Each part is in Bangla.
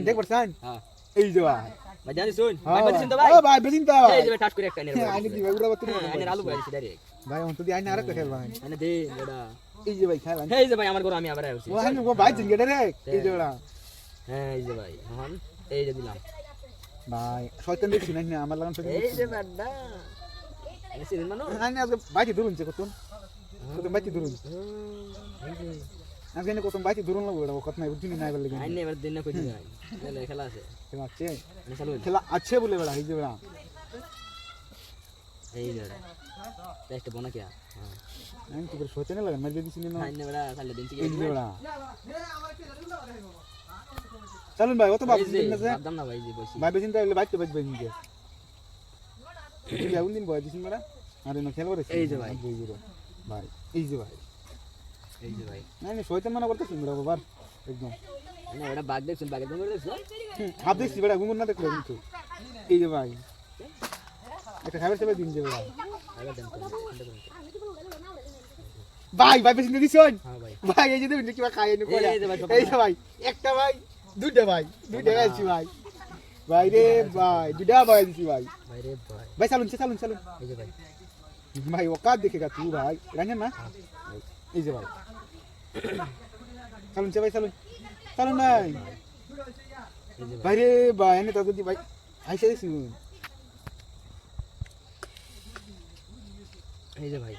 দেখ হ্যাঁ এই যে ভাই ভাই জানি শুন ভাই বলছেন তো ভাই ও ভাই বেদিন তো এই যে ভাই টাচ করে একটা এনে আইনে দিবা উড়া বাতি এনে আলু বয়াইছি ডাইরেক্ট ভাই অন্ত দি আইনে আরেকটা খেল ভাই এনে দে এডা এই যে ভাই খেলাম এই যে ভাই আমার ঘরে আমি আবার আইছি ও ও ভাই জিঙ্গে রে এই যে ওরা হ্যাঁ এই যে ভাই হন এই যে দিলাম ভাই শয়তান দেখছি না না আমার লাগান এই যে বাড্ডা এই সিজন মানু আজকে বাইতে ধরুন যে কত কত বাইতে ধরুন এই যে আজকে এনে কত বাইতে ধরুন লাগবে ওটা কথা নাই বুঝিনি নাই বলে লাগে আইনে এবার দিন না কইছি ভাই তাহলে খেলা আছে খেলা আছে এনে চালু হইল। খেলা আছে বলে বেড়া এই যে বেড়া এই যে টেস্ট বনা কিয়া হ্যাঁ আমি তো শয়তানে লাগে মার দিছি না আইনে বড়া তাহলে দিন এই যে বেড়া চলুন ভাই অত বাপ এই যে দিন না যে ভাবতাম না ভাই যে বসি ভাই বেশিন তাহলে বাইতে বাইতে বাইতে নিয়ে এই যে দিন বয় দিছিন বেড়া আরে না খেলবার এই যে ভাই। ভাই এই যে ভাই এই যে ভাই। না না শয়তান মানা করতেছিস বেড়া বাবার একদম। না এটা বাঘ দেখছেন বাঘের দম দেখছ হুম, দেখছি বেড়া ঘুমুর না দেখলে কিন্তু। এই যে ভাই একটা খাবার সেবা দিন যে বেড়া। ভাই ভাই বেশি দিছন? হ্যাঁ ভাই। এই যে দেবেন কিবা খাই এনে কইরা এই যে ভাই, একটা ভাই দুইটা ভাই দুইটা খাইছি ভাই। ভাই। রে ভাই দুইটা ভাই দিছি ভাই। ভাই রে ভাই। ভাই চালুন চালুন চালুন। এই যে ভাই। ভাই ওকাত দেখেগা তুই ভাই? রাঞ্জন না? এই যে ভাই। চালুন ভাই চালুন। চালুন নাই। ভাই ভাই রে ভাই এনে তো যদি ভাই আইসা দিছি এই যে ভাই।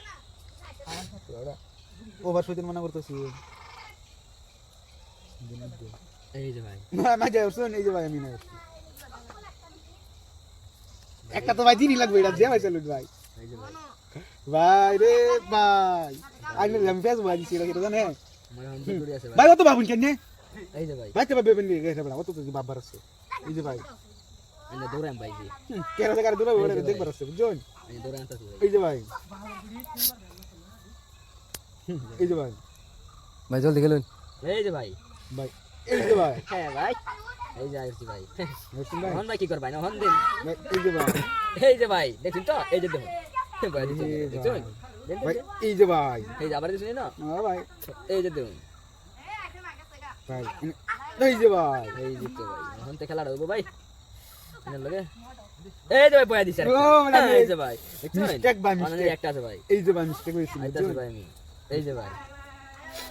ওভার সইতেন মানা করতেছি। এই যে ভাই। মা শুন এই যে ভাই আমি না একটা তো ভাই দিনই লাগবে এটা যে ভাই চালুন ভাই। ভাই রে ভাই। আইনে আমি ফেস ভাই দিছি এটা জানে ভাই অত বাবুন কেন এই যে ভাই ভাই তো ভাবে বেন গেছে বড় অত তো বাবার আছে এই যে ভাই এনে দৌড়াম ভাই জি কেন জায়গা দূরে ওরে দেখবার আছে বুঝছেন এনে দৌড়াম তো এই যে ভাই এই যে ভাই ভাই জলদি এই যে ভাই ভাই এই যে ভাই হ্যাঁ ভাই এই যে আইছি ভাই হন ভাই কি কর ভাই না হন দিন এই যে ভাই এই যে ভাই দেখুন তো এই যে দেখুন ভাই দেখুন ভাই। এই যে ভাই এই যে আবার না হ্যাঁ ভাই এই যে দেখুন ভাই এই যে ভাই এই যে তো ভাই এখন তো খেলা হইব ভাই এনে লগে এই যে ভাই পয়া দিছে মানে এই যে ভাই Mistake ভাই, মানে mistake। একটা আছে ভাই এই যে ভাই মিস্টেক হয়েছে আইতাছে ভাই আমি এই যে ভাই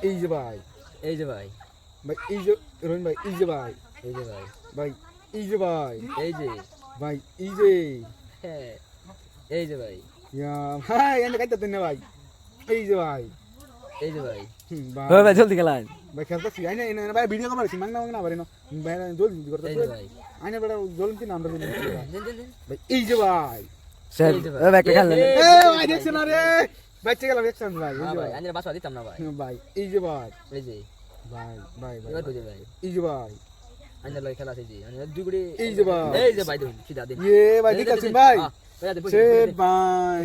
এই যে ভাই এই যে ভাই ভাই এই যে রহিম ভাই এই যে ভাই এই যে ভাই ভাই এই যে ভাই এই যে ভাই এই যে হ্যাঁ এই যে ভাই ইয়া ভাই এনে কাইতে দেন ভাই এই যে ভাই এই যে ভাই ভাই ভাই জলদি খেলান ভাই খেলতেছি আইনা এনে ভাই ভিডিও কভার আছে মাংনা মাংনা বারে না ভাই জলদি করতে এই যে ভাই আইনা বেটা জলদি না আমরা ভাই দেন দেন দেন ভাই এই যে ভাই স্যার ভাই। ভাই ভাই একটা খেললেন এই এ ভাই দেখছেন না রে ভাই চেক গেলাম দেখছেন ভাই এই হ্যাঁ যে ভাই ভাই বাসা দিতাম না ভাই ভাই এই যে ভাই এই যে ভাই ভাই ভাই ভাই এই যে ভাই আইনের লগে খেলা আছে জি আইনের দুই গুড়ি এই যে ভাই এই যে ভাই দেখুন সিধা দিন ইয়ে ভাই ঠিক ভাই হ্যাঁ, ভাই, দেখুন, সে দেখুন, দেখুন। ভাই